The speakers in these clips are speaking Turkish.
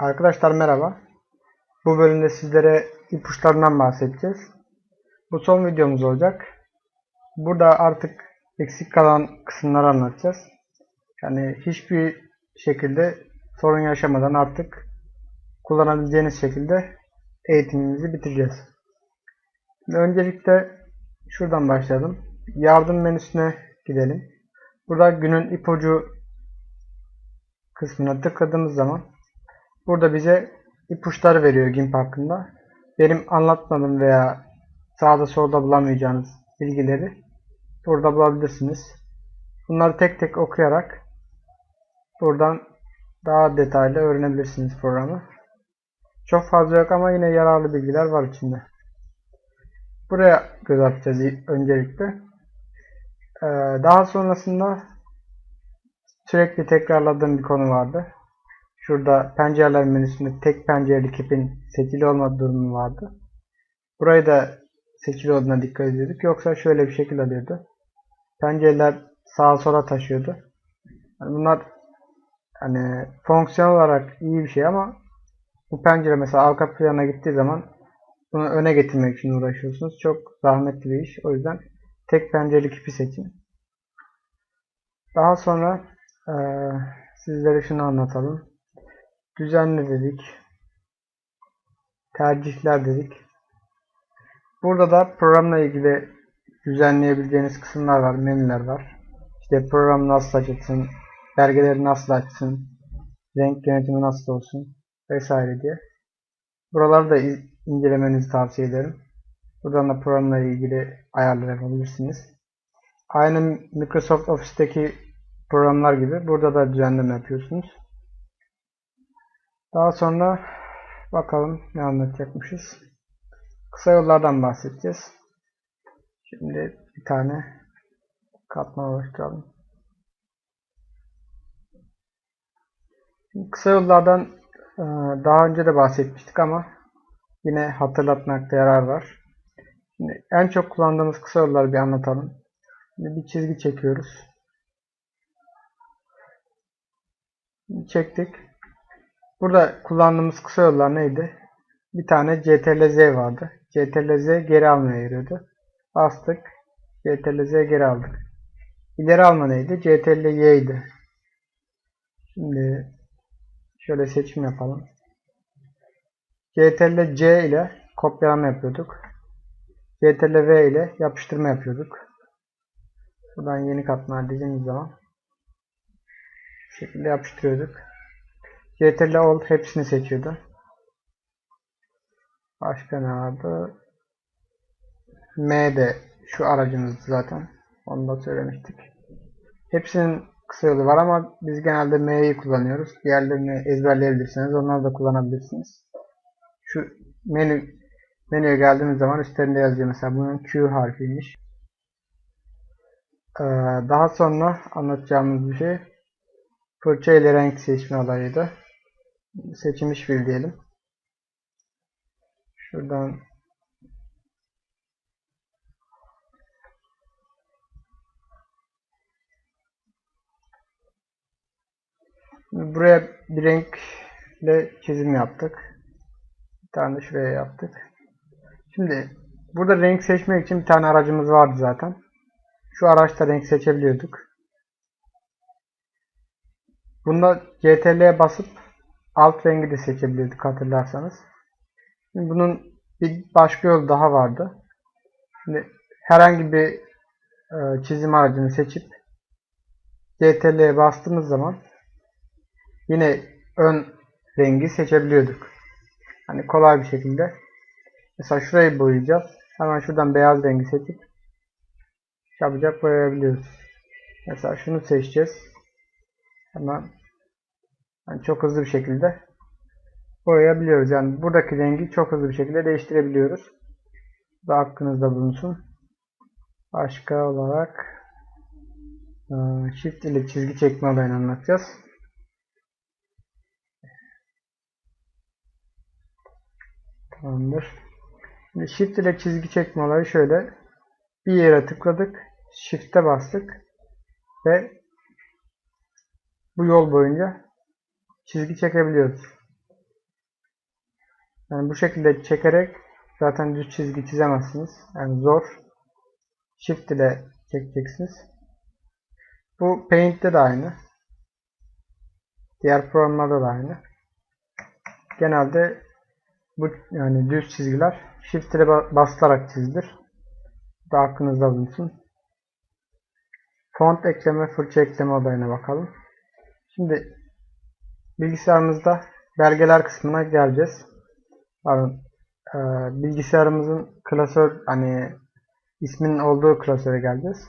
Arkadaşlar merhaba. Bu bölümde sizlere ipuçlarından bahsedeceğiz. Bu son videomuz olacak. Burada artık eksik kalan kısımları anlatacağız. Yani hiçbir şekilde sorun yaşamadan artık kullanabileceğiniz şekilde eğitimimizi bitireceğiz. Öncelikle şuradan başlayalım. Yardım menüsüne gidelim. Burada günün ipucu kısmına tıkladığımız zaman burada bize ipuçları veriyor GIMP hakkında. Benim anlatmadığım veya sağda solda bulamayacağınız bilgileri burada bulabilirsiniz. Bunları tek tek okuyarak buradan daha detaylı öğrenebilirsiniz programı. Çok fazla yok ama yine yararlı bilgiler var içinde. Buraya göz atacağız öncelikle. Ee, daha sonrasında sürekli tekrarladığım bir konu vardı. Şurada pencereler menüsünde tek pencereli kipin seçili olma durumu vardı. Burayı da seçili olduğuna dikkat ediyorduk. Yoksa şöyle bir şekil alıyordu. Pencereler sağa sola taşıyordu. Yani bunlar hani fonksiyon olarak iyi bir şey ama bu pencere mesela arka plana gittiği zaman bunu öne getirmek için uğraşıyorsunuz. Çok zahmetli bir iş. O yüzden tek pencereli kipi seçin. Daha sonra e, sizlere şunu anlatalım. Düzenle dedik. Tercihler dedik. Burada da programla ilgili düzenleyebileceğiniz kısımlar var, menüler var. İşte program nasıl açılsın, belgeleri nasıl açsın, renk yönetimi nasıl olsun vesaire diye. Buraları da incelemenizi tavsiye ederim. Buradan da programla ilgili ayarlar yapabilirsiniz. Aynı Microsoft Office'teki programlar gibi burada da düzenleme yapıyorsunuz. Daha sonra bakalım ne anlatacakmışız. Kısa yollardan bahsedeceğiz. Şimdi bir tane katman oluşturalım. Kısa yollardan e, daha önce de bahsetmiştik ama yine hatırlatmakta yarar var. Şimdi en çok kullandığımız kısa yolları bir anlatalım. Şimdi bir çizgi çekiyoruz. Çektik. Burada kullandığımız kısa yollar neydi? Bir tane CTRL-Z vardı. CTRL-Z geri almaya yarıyordu. Bastık. CTRL-Z geri aldık. İleri alma neydi? CTRL-Y idi. Şimdi şöyle seçim yapalım. CTRL-C ile kopyalama yapıyorduk. CTRL-V ile yapıştırma yapıyorduk. Buradan yeni katman dediğimiz zaman şekilde yapıştırıyorduk. CTRL Alt hepsini seçiyordu. Başka ne vardı? M de şu aracımız zaten. Onu da söylemiştik. Hepsinin kısa yolu var ama biz genelde M'yi kullanıyoruz. Diğerlerini ezberleyebilirsiniz. Onları da kullanabilirsiniz. Şu menü menüye geldiğimiz zaman üstlerinde yazıyor. Mesela bunun Q harfiymiş. Ee, daha sonra anlatacağımız bir şey fırça ile renk seçme olayıydı. Seçilmiş fil diyelim. Şuradan Buraya bir renkle çizim yaptık. Bir tane de şuraya yaptık. Şimdi burada renk seçmek için bir tane aracımız vardı zaten. Şu araçta renk seçebiliyorduk. Bunda CTRL'ye basıp alt rengi de seçebiliyorduk hatırlarsanız. Şimdi bunun bir başka yolu daha vardı. Şimdi herhangi bir e, çizim aracını seçip CTRL'ye bastığımız zaman yine ön rengi seçebiliyorduk. Hani kolay bir şekilde. Mesela şurayı boyayacağız. Hemen şuradan beyaz rengi seçip yapacak boyayabiliyoruz. Mesela şunu seçeceğiz. Hemen yani çok hızlı bir şekilde boyayabiliyoruz. Yani buradaki rengi çok hızlı bir şekilde değiştirebiliyoruz. Bu da aklınızda bulunsun. Başka olarak Shift ile çizgi çekme olayını anlatacağız. Tamamdır. Şimdi Shift ile çizgi çekme olayı şöyle. Bir yere tıkladık. Shift'e bastık. Ve bu yol boyunca çizgi çekebiliyoruz. Yani bu şekilde çekerek zaten düz çizgi çizemezsiniz. Yani zor. Shift ile çekeceksiniz. Bu Paint'te de aynı. Diğer programlarda da aynı. Genelde bu yani düz çizgiler Shift ile basılarak çizilir. Bu da aklınızda bulunsun. Font ekleme, fırça ekleme olayına bakalım. Şimdi bilgisayarımızda belgeler kısmına geleceğiz. Pardon, e, bilgisayarımızın klasör hani isminin olduğu klasöre geleceğiz.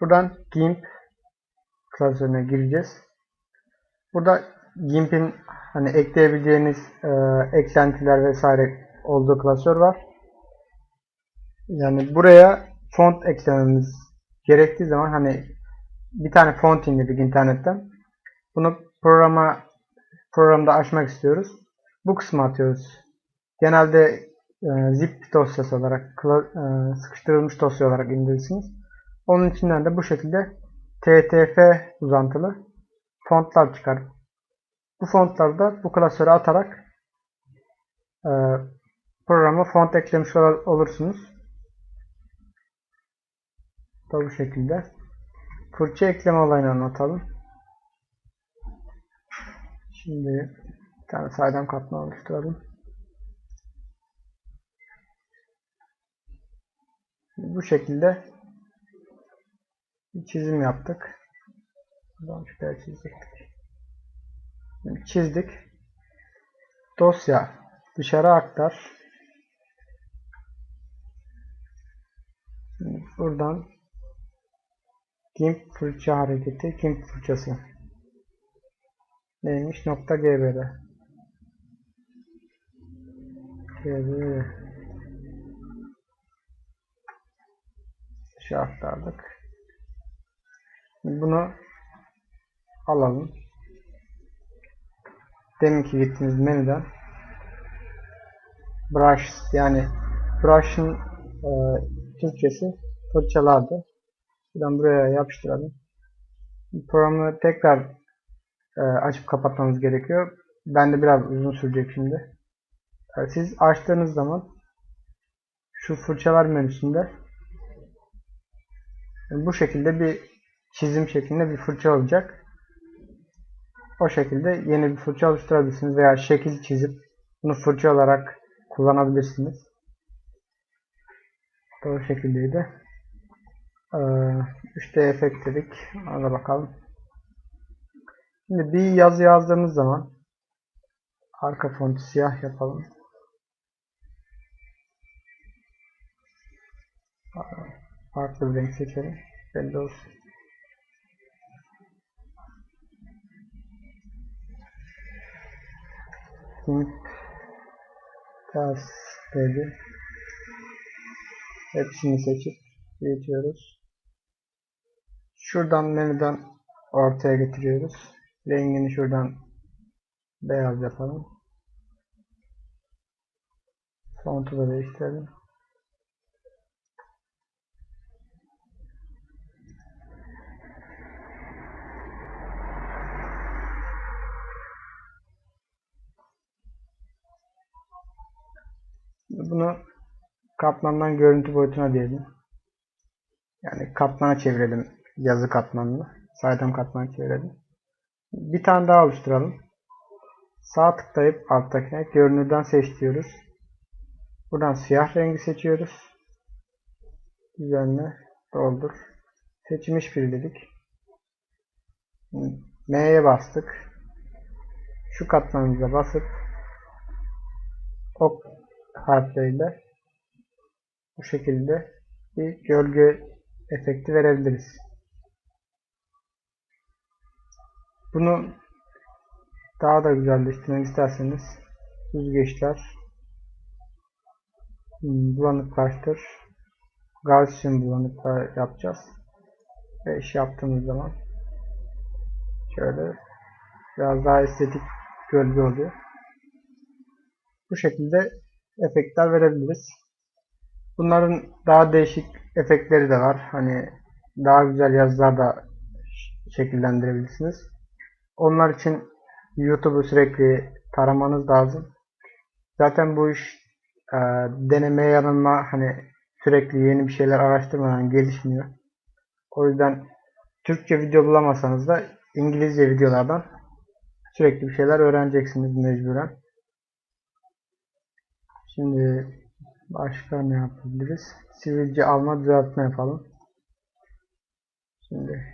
Buradan GIMP klasörüne gireceğiz. Burada GIMP'in hani ekleyebileceğiniz e, eklentiler vesaire olduğu klasör var. Yani buraya font eklememiz gerektiği zaman hani bir tane font indirdik internetten. Bunu programa programda açmak istiyoruz. Bu kısmı atıyoruz. Genelde e, zip dosyası olarak e, sıkıştırılmış dosya olarak indirirsiniz. Onun içinden de bu şekilde TTF uzantılı fontlar çıkar. Bu fontları da bu klasöre atarak e, programa font eklemiş olursunuz. Da bu şekilde. Fırça ekleme olayını anlatalım. Şimdi bir tane saydam katman oluşturalım. Bu şekilde bir çizim yaptık. Buradan şöyle çizecektik. Şimdi çizdik. Dosya dışarı aktar. Şimdi buradan GIMP fırça hareketi, GIMP fırçası. Neymiş? Nokta GB'de. GB. Dışarı aktardık. Bunu alalım. Deminki gittiğimiz menüden brush yani brush'ın e, Türkçesi fırçalardı. Buradan buraya yapıştıralım. Programı tekrar e, açıp kapatmamız gerekiyor. Ben de biraz uzun sürecek şimdi. E, siz açtığınız zaman şu fırçalar menüsünde bu şekilde bir çizim şeklinde bir fırça olacak. O şekilde yeni bir fırça oluşturabilirsiniz veya şekil çizip bunu fırça olarak kullanabilirsiniz. Doğru şekildeydi. Ee, 3D efekt dedik. Ona bakalım. Şimdi bir yazı yazdığımız zaman arka fontu siyah yapalım. Farklı bir renk seçelim. Belli olsun. Hint ters dedi. Hepsini seçip geçiyoruz. Şuradan menüden ortaya getiriyoruz. Rengini şuradan beyaz yapalım. Fontu da değiştirelim. Bunu katmandan görüntü boyutuna diyelim. Yani katmana çevirelim yazı katmanını. Saydam katmanı çevirelim. Bir tane daha oluşturalım. Sağ tıklayıp alttakine görünürden seç diyoruz. Buradan siyah rengi seçiyoruz. Üzerine doldur. Seçmiş bir dedik. M'ye bastık. Şu katmanımıza basıp ok harfleriyle bu şekilde bir gölge efekti verebiliriz. Bunu daha da güzelleştirmek isterseniz süzgeçler hmm, bulanıklaştır Gaussian bulanıklar yapacağız ve iş yaptığımız zaman şöyle biraz daha estetik gölge oluyor. Bu şekilde efektler verebiliriz. Bunların daha değişik efektleri de var. Hani daha güzel yazılar da şekillendirebilirsiniz. Onlar için YouTube'u sürekli taramanız lazım. Zaten bu iş e, deneme yanılma hani sürekli yeni bir şeyler araştırmadan gelişmiyor. O yüzden Türkçe video bulamasanız da İngilizce videolardan sürekli bir şeyler öğreneceksiniz mecburen. Şimdi başka ne yapabiliriz? Sivilce alma düzeltme yapalım. Şimdi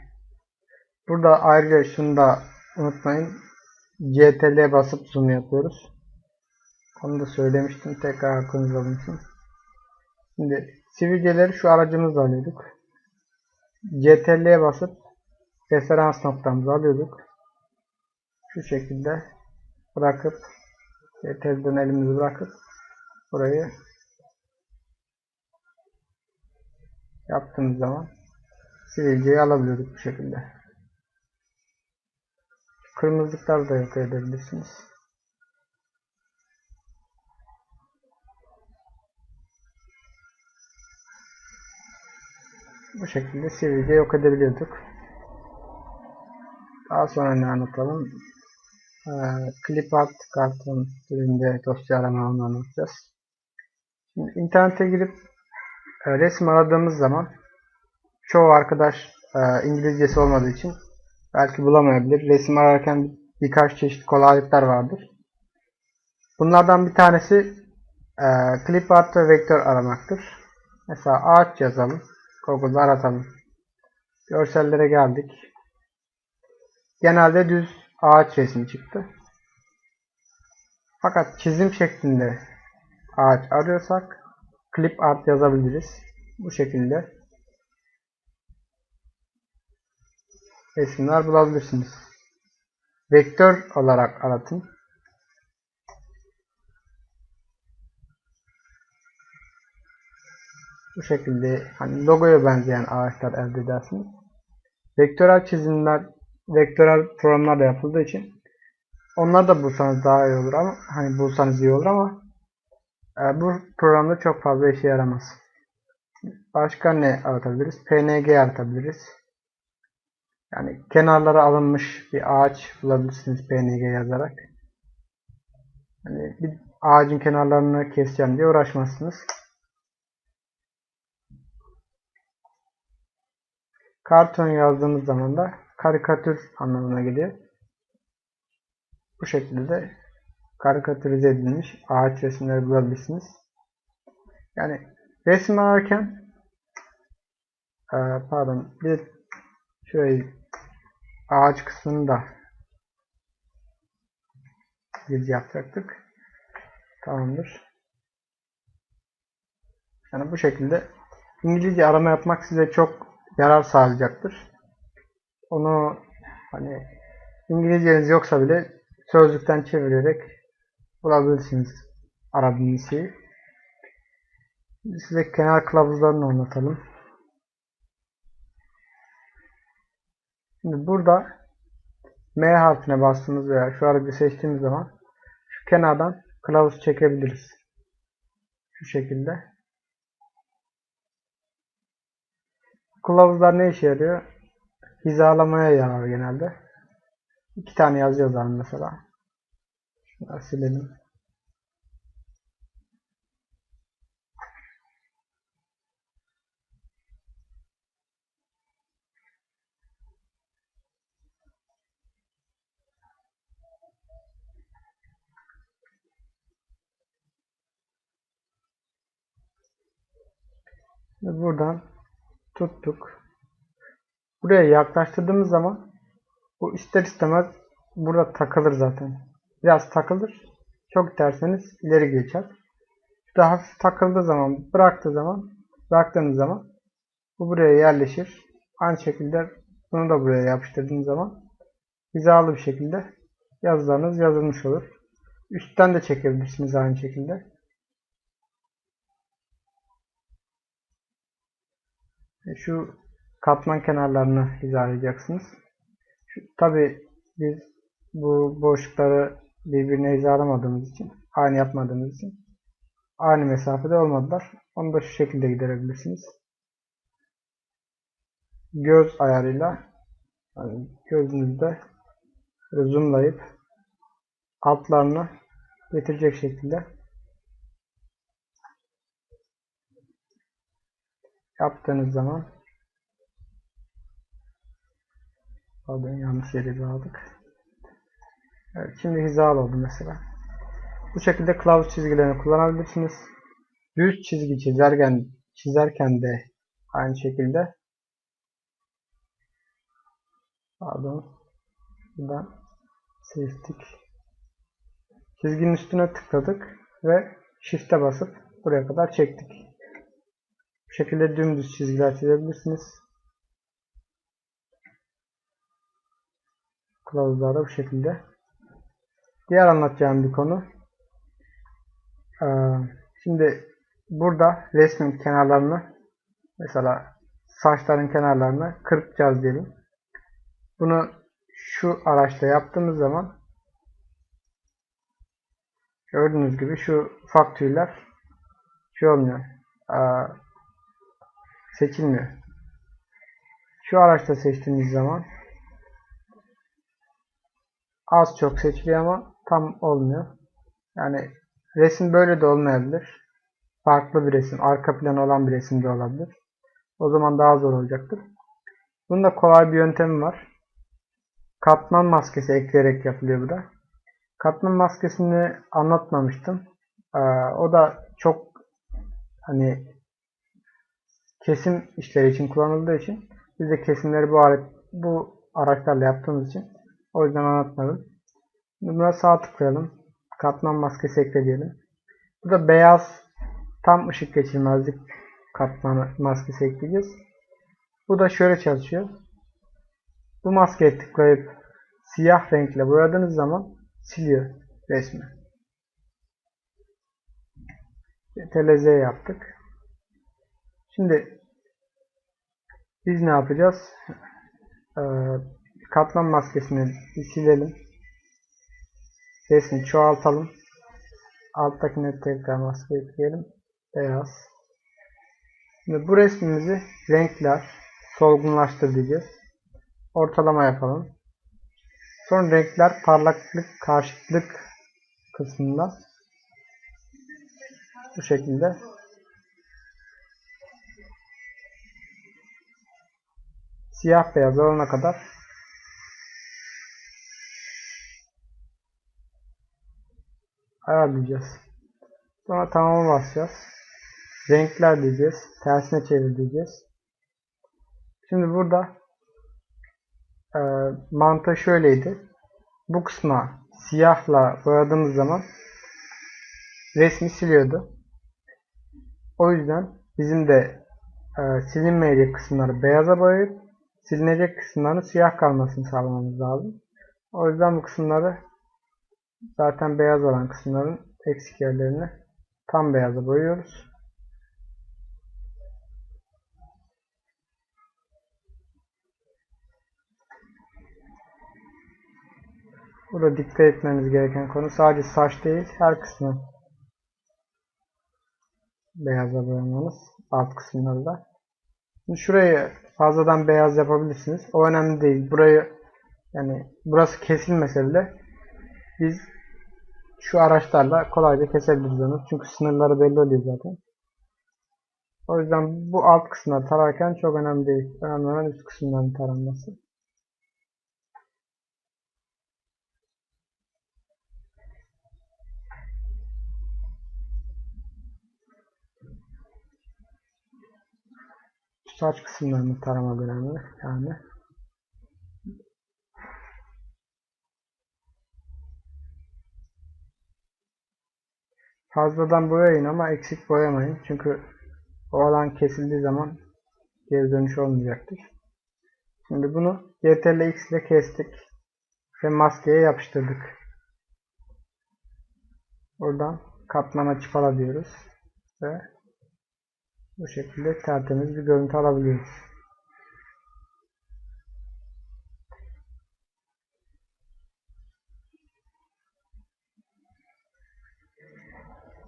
burada ayrıca şunu da unutmayın. CTRL basıp zoom yapıyoruz. Onu da söylemiştim. Tekrar aklınızda bulunsun. Şimdi sivilceleri şu aracımızla alıyorduk. CTRL'ye basıp referans noktamızı alıyorduk. Şu şekilde bırakıp CTRL'den elimizi bırakıp burayı yaptığımız zaman sivilceyi alabiliyorduk bu şekilde. Kırmızılıkları da yok edebilirsiniz. Bu şekilde sivilce yok edebiliyorduk. Daha sonra ne anlatalım? Ee, ClipArt kartın türünde dosya aramalarını anlatacağız. Şimdi internete girip e, resim aradığımız zaman çoğu arkadaş e, İngilizcesi olmadığı için belki bulamayabilir. Resim ararken birkaç çeşit kolaylıklar vardır. Bunlardan bir tanesi e, ClipArt ve vektör aramaktır. Mesela ağaç yazalım. Google'da aratalım. Görsellere geldik. Genelde düz ağaç resmi çıktı. Fakat çizim şeklinde ağaç arıyorsak clip art yazabiliriz. Bu şekilde resimler bulabilirsiniz. Vektör olarak aratın. Bu şekilde hani logoya benzeyen ağaçlar elde edersiniz. Vektörel çizimler, vektörel programlar da yapıldığı için onlar da bulsanız daha iyi olur ama hani bulsanız iyi olur ama e, bu programda çok fazla işe yaramaz. Başka ne aratabiliriz? PNG aratabiliriz. Yani kenarlara alınmış bir ağaç bulabilirsiniz PNG yazarak. Hani bir ağacın kenarlarını keseceğim diye uğraşmazsınız. Karton yazdığımız zaman da karikatür anlamına geliyor. Bu şekilde karikatürize edilmiş ağaç resimleri bulabilirsiniz. Yani resim ararken pardon bir şurayı ağaç kısmını da biz yapacaktık. Tamamdır. Yani bu şekilde İngilizce arama yapmak size çok yarar sağlayacaktır. Onu hani İngilizceniz yoksa bile sözlükten çevirerek bulabilirsiniz aradığınız. Size kenar kılavuzlarını anlatalım. Şimdi burada M harfine bastığımız veya şu aracı seçtiğimiz zaman şu kenardan kılavuz çekebiliriz. Şu şekilde. Kılavuzlar ne işe yarıyor? Hizalamaya yarar genelde. İki tane yazı yazalım mesela. Şunları silelim. Ve buradan tuttuk. Buraya yaklaştırdığımız zaman bu ister istemez burada takılır zaten. Biraz takılır. Çok derseniz ileri geçer. Daha hafif takıldığı zaman, bıraktığı zaman, bıraktığınız zaman bu buraya yerleşir. Aynı şekilde bunu da buraya yapıştırdığınız zaman hizalı bir şekilde yazılarınız yazılmış olur. Üstten de çekebilirsiniz aynı şekilde. Şu katman kenarlarını hizalayacaksınız. Tabi biz bu boşlukları birbirine hizalamadığımız için, aynı yapmadığımız için aynı mesafede olmadılar. Onu da şu şekilde giderebilirsiniz. Göz ayarıyla yani gözünüzde zoomlayıp altlarını getirecek şekilde yaptığınız zaman Pardon yanlış yere bağladık. Evet, şimdi hizalı oldu mesela. Bu şekilde kılavuz çizgilerini kullanabilirsiniz. Düz çizgi çizerken çizerken de aynı şekilde pardon buradan seçtik. Çizginin üstüne tıkladık ve shift'e basıp buraya kadar çektik. Şekilde dümdüz çizgiler çizebilirsiniz. Kılavuzlarda bu şekilde. Diğer anlatacağım bir konu. Ee, şimdi burada resmin kenarlarını mesela saçların kenarlarını kırpacağız diyelim. Bunu şu araçta yaptığımız zaman gördüğünüz gibi şu ufak tüyler şey olmuyor. Ee, seçilmiyor. Şu araçta seçtiğimiz zaman az çok seçiliyor ama tam olmuyor. Yani resim böyle de olmayabilir. Farklı bir resim, arka plan olan bir resim de olabilir. O zaman daha zor olacaktır. Bunun da kolay bir yöntemi var. Katman maskesi ekleyerek yapılıyor bu da. Katman maskesini anlatmamıştım. Ee, o da çok hani kesim işleri için kullanıldığı için biz de kesimleri bu alet, bu araçlarla yaptığımız için o yüzden anlatmadım. Buna sağ tıklayalım. Katman maskesi ekle diyelim. Bu da beyaz tam ışık geçirmezlik katman maskesi ekleyeceğiz. Bu da şöyle çalışıyor. Bu maskeye tıklayıp siyah renkle boyadığınız zaman siliyor resmi. TLZ yaptık. Şimdi biz ne yapacağız? Ee, katman maskesini silelim. Resmi çoğaltalım. Alttakine tekrar maske ekleyelim. Beyaz. Şimdi bu resmimizi renkler solgunlaştır. Ortalama yapalım. Sonra renkler parlaklık karşıtlık kısmında bu şekilde siyah beyaz olana kadar ayarlayacağız. Sonra tamam'a basacağız. Renkler diyeceğiz. Tersine çevir diyeceğiz. Şimdi burada e, mantığı şöyleydi. Bu kısma siyahla boyadığımız zaman resmi siliyordu. O yüzden bizim de e, silinmeyecek kısımları beyaza boyayıp silinecek kısımların siyah kalmasını sağlamamız lazım. O yüzden bu kısımları zaten beyaz olan kısımların eksik yerlerini tam beyaza boyuyoruz. Burada dikkat etmemiz gereken konu sadece saç değil her kısmı beyaza boyamamız alt kısımları da. Şimdi şurayı fazladan beyaz yapabilirsiniz. O önemli değil. Burayı yani burası kesilmese bile biz şu araçlarla kolayca kesebiliriz onu. Çünkü sınırları belli oluyor zaten. O yüzden bu alt kısımları tararken çok önemli değil. Önemli olan üst kısımların taranması. Saç kısımlarını tarama önemli. Yani fazladan boyayın ama eksik boyamayın. Çünkü o alan kesildiği zaman geri dönüş olmayacaktır. Şimdi bunu CTRL X ile kestik ve maskeye yapıştırdık. Buradan katman açıp alabiliyoruz ve bu şekilde tertemiz bir görüntü alabiliyoruz.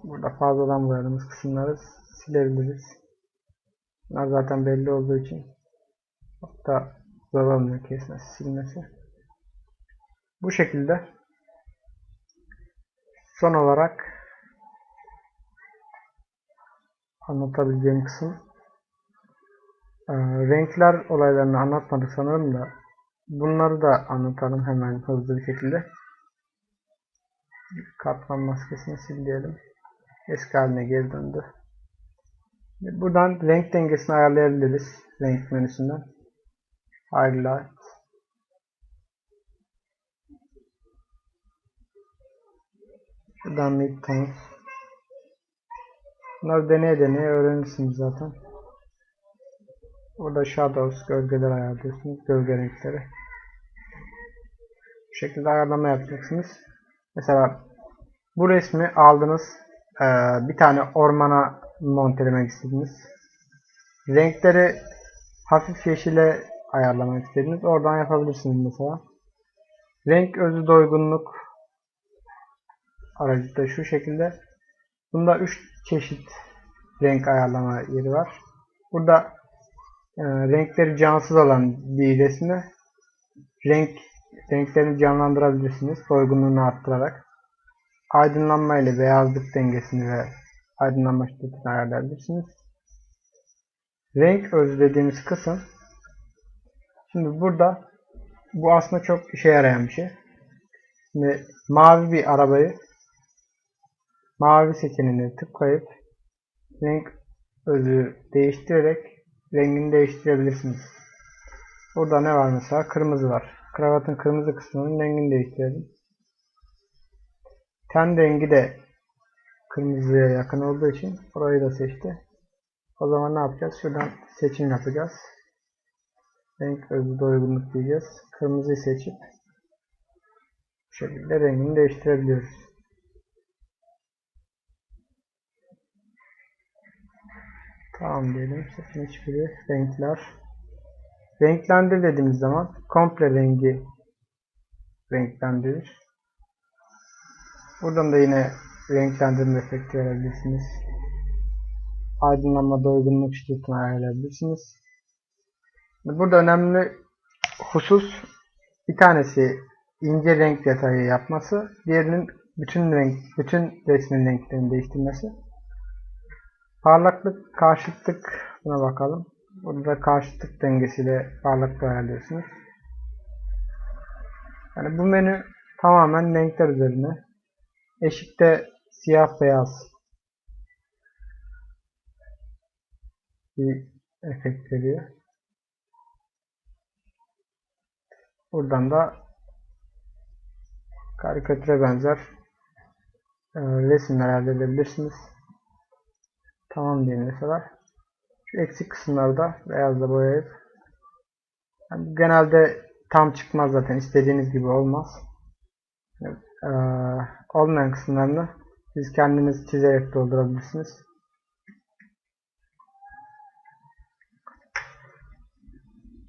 Burada fazladan boyadığımız kısımları silebiliriz. Bunlar zaten belli olduğu için hatta zor olmuyor kesmesi, silmesi. Bu şekilde son olarak anlatabileceğim kısım Ee, renkler olaylarını anlatmadık sanırım da bunları da anlatalım hemen hızlı bir şekilde. Katman maskesini sil diyelim. Eski haline geri döndü. Buradan renk dengesini ayarlayabiliriz. Renk menüsünden. Highlight. Şuradan midtones. Bunları deneye deneye öğrenirsiniz zaten. Burada shadows, gölgeler ayarlıyorsunuz. Gölge renkleri. Bu şekilde ayarlama yapacaksınız. Mesela bu resmi aldınız. bir tane ormana montelemek istediniz. Renkleri hafif yeşile ayarlamak istediniz. Oradan yapabilirsiniz mesela. Renk özü doygunluk aracı da şu şekilde. Bunda 3 çeşit renk ayarlama yeri var. Burada e, renkleri cansız olan bir resmi renk renklerini canlandırabilirsiniz doygunluğunu arttırarak. Aydınlanma ile beyazlık dengesini ve aydınlanma şiddetini ayarlayabilirsiniz. Renk özü dediğimiz kısım şimdi burada bu aslında çok işe yarayan bir şey. Şimdi mavi bir arabayı mavi seçeneğine tıklayıp renk özü değiştirerek rengini değiştirebilirsiniz. Burada ne var mesela? Kırmızı var. Kravatın kırmızı kısmının rengini değiştirelim. Ten rengi de kırmızıya yakın olduğu için orayı da seçti. O zaman ne yapacağız? Şuradan seçim yapacağız. Renk özü doygunluk diyeceğiz. Kırmızıyı seçip bu şekilde rengini değiştirebiliyoruz. Tamam diyelim. Seçim hiçbiri renkler. Renklendir dediğimiz zaman komple rengi renklendirir. Buradan da yine renklendirme efekti verebilirsiniz. Aydınlanma doygunluk şiddetini ayarlayabilirsiniz. Burada önemli husus bir tanesi ince renk detayı yapması, diğerinin bütün renk, bütün resmin renklerini değiştirmesi. Parlaklık, karşıtlık buna bakalım. Burada karşıtlık dengesiyle parlaklığı ayarlıyorsunuz. Yani bu menü tamamen renkler üzerine. Eşikte siyah beyaz bir efekt veriyor. Buradan da karikatüre benzer e, resimler elde edebilirsiniz. Tamam diyelim mesela. Şu eksik kısımlarda beyazla boyayıp yani genelde tam çıkmaz zaten istediğiniz gibi olmaz. Yani, e, olmayan kısımlarını siz kendiniz çizerek doldurabilirsiniz.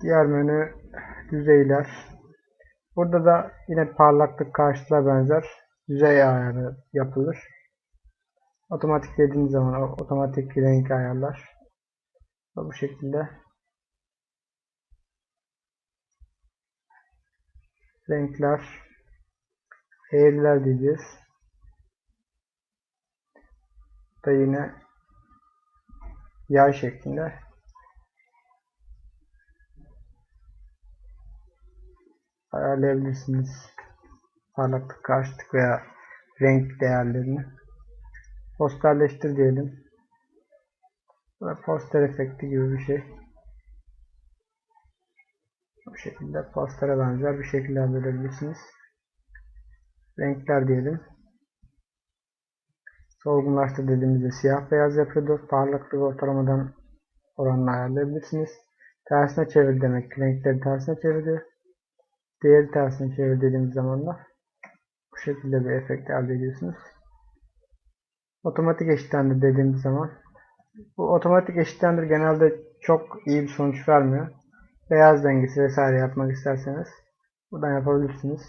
Diğer menü yüzeyler. Burada da yine parlaklık karşılığa benzer yüzey ayarı yapılır. Otomatik dediğiniz zaman otomatik renk ayarlar. Bu şekilde renkler eğriler diyeceğiz. Da yine yay şeklinde ayarlayabilirsiniz. Parlaklık, karşıtlık veya renk değerlerini. Posterleştir diyelim. Böyle poster efekti gibi bir şey. Bu şekilde postere benzer bir şekilde elde edebilirsiniz. Renkler diyelim. Solgunlaştır dediğimizde siyah beyaz yapıyordu. Parlaklık ortalamadan oranını ayarlayabilirsiniz. Tersine çevir demek. Renkleri tersine çeviriyor. Diğeri tersine çevir dediğimiz zaman da bu şekilde bir efekt elde ediyorsunuz. Otomatik eşitlendir dediğimiz zaman bu otomatik eşitlendir genelde çok iyi bir sonuç vermiyor. Beyaz dengesi vesaire yapmak isterseniz buradan yapabilirsiniz.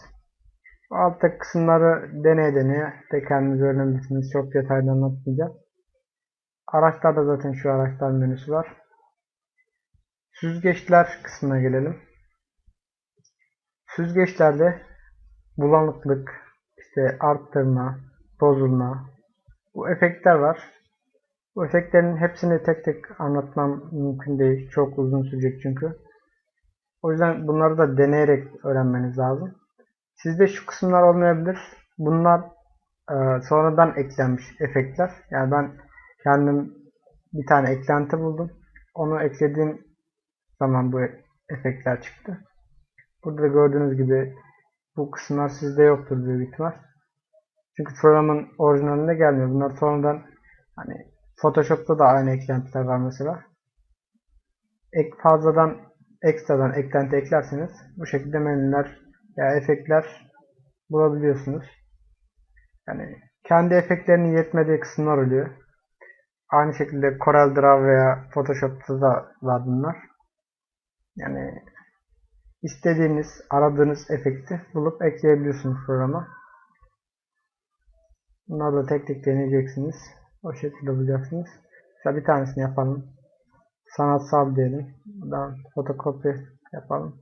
Bu alttaki kısımları deneye deneye de kendiniz öğrenebilirsiniz. Çok detaylı anlatmayacağım. Araçlarda zaten şu araçlar menüsü var. Süzgeçler kısmına gelelim. Süzgeçlerde bulanıklık, işte arttırma, bozulma bu efektler var. Bu efektlerin hepsini tek tek anlatmam mümkün değil. Çok uzun sürecek çünkü. O yüzden bunları da deneyerek öğrenmeniz lazım. Sizde şu kısımlar olmayabilir. Bunlar e, sonradan eklenmiş efektler. Yani ben kendim bir tane eklenti buldum. Onu eklediğim zaman bu efektler çıktı. Burada da gördüğünüz gibi bu kısımlar sizde yoktur büyük ihtimal. Çünkü programın orijinalinde gelmiyor. Bunlar sonradan hani Photoshop'ta da aynı eklentiler var mesela. Ek fazladan ekstradan eklenti eklerseniz bu şekilde menüler veya efektler bulabiliyorsunuz. Yani kendi efektlerinin yetmediği kısımlar oluyor. Aynı şekilde Corel Draw veya Photoshop'ta da var bunlar. Yani istediğiniz, aradığınız efekti bulup ekleyebiliyorsunuz programa. Bunları da tek tek deneyeceksiniz. O şekilde bulacaksınız. Mesela bir tanesini yapalım. Sanatsal diyelim. Buradan fotokopi yapalım.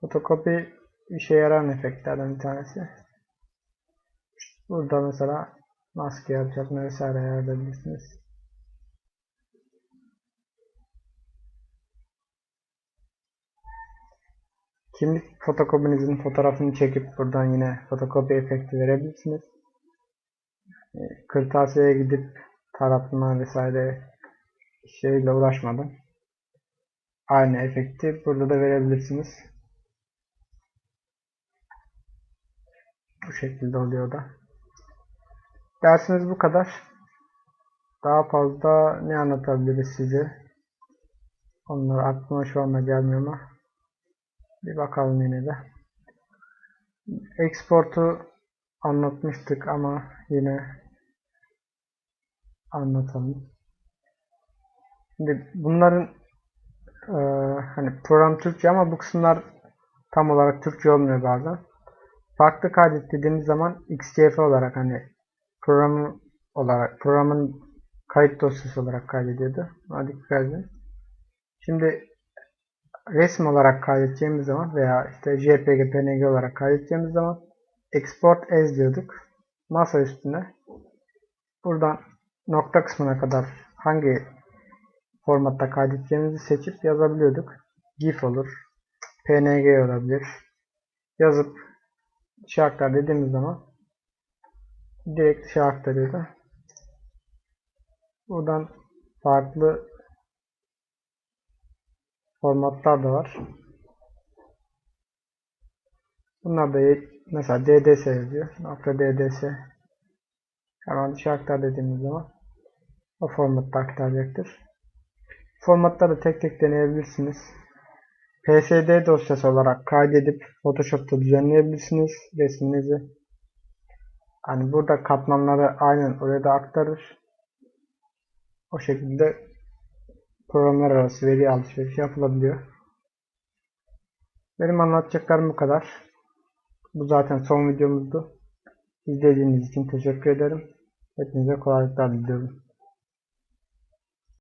Fotokopi işe yarayan efektlerden bir tanesi. Burada mesela maske yapacak vesaire ayarlayabilirsiniz. Kimlik fotokopinizin fotoğrafını çekip buradan yine fotokopi efekti verebilirsiniz. E, kırtasiyeye gidip taratma vesaire şeyle uğraşmadan aynı efekti burada da verebilirsiniz. Bu şekilde oluyor da. Dersimiz bu kadar. Daha fazla ne anlatabiliriz size? Onlar aklıma şu anda gelmiyor ama bir bakalım yine de. Export'u anlatmıştık ama yine anlatalım. Şimdi bunların e, hani program Türkçe ama bu kısımlar tam olarak Türkçe olmuyor bazen. Farklı kaydet dediğimiz zaman XCF olarak hani programı olarak programın kayıt dosyası olarak kaydediyordu. Hadi dikkat Şimdi resim olarak kaydedeceğimiz zaman veya işte JPG, PNG olarak kaydedeceğimiz zaman export as diyorduk. Masa üstüne buradan nokta kısmına kadar hangi formatta kaydedeceğimizi seçip yazabiliyorduk. GIF olur, PNG olabilir. Yazıp dışa aktar dediğimiz zaman direkt dışa aktarıyordu. Buradan farklı formatlar da var. Bunlar da mesela DDS yazıyor. Nokta DDS. Hemen dışa aktar dediğimiz zaman o formatta aktaracaktır. Formatları tek tek deneyebilirsiniz. PSD dosyası olarak kaydedip Photoshop'ta düzenleyebilirsiniz resminizi. Hani burada katmanları aynen oraya da aktarır. O şekilde programlar arası veri alışverişi yapılabiliyor. Benim anlatacaklarım bu kadar. Bu zaten son videomuzdu. İzlediğiniz için teşekkür ederim. Hepinize kolaylıklar diliyorum.